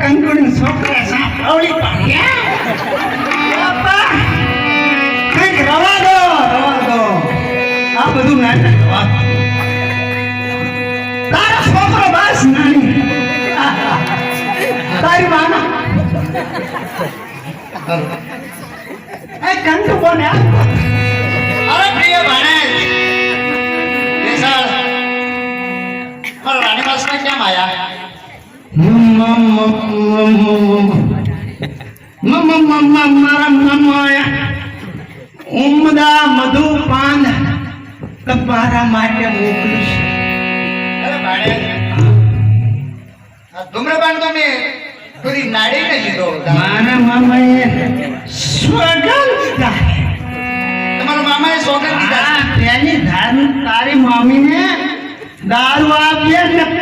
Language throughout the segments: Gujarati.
કંકુડી છોકરા આવડી પાડ્યા રવા દો રવા દો આ બધું નાટક છોકરો બસ નાની તારી માના એ કંકુ કોને આ? ઉમદા મધુ પાન તમારા માટે મોકલીશ. ધૂમ્રપાન તો મેં પૂરી નાડીને લીધો મારા સ્વગન તમારા મામાએ સોગંદ દીધા તેની તારી મામીને દારૂ આપીએ ને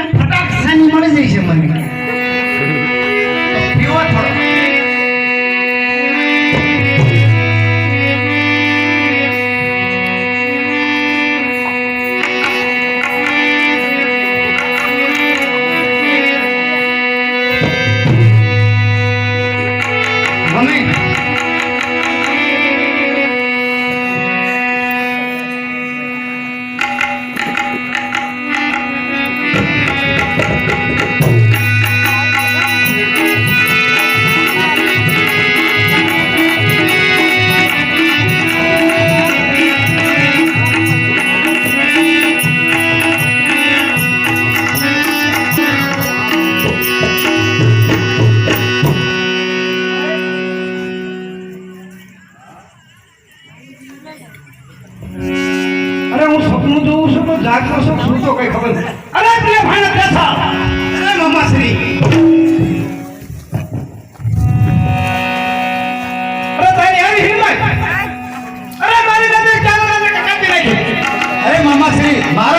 હું સપનું જોઉં છું પણ જાગતો છું શું તો કઈ ખબર અરે પ્રિય ભાઈ બેસા અરે મમ્માશ્રી અરે તારી આવી હિંમત અરે મારી નજર ચાલો નજર ટકાતી નાખી. અરે મામાશ્રી, મારો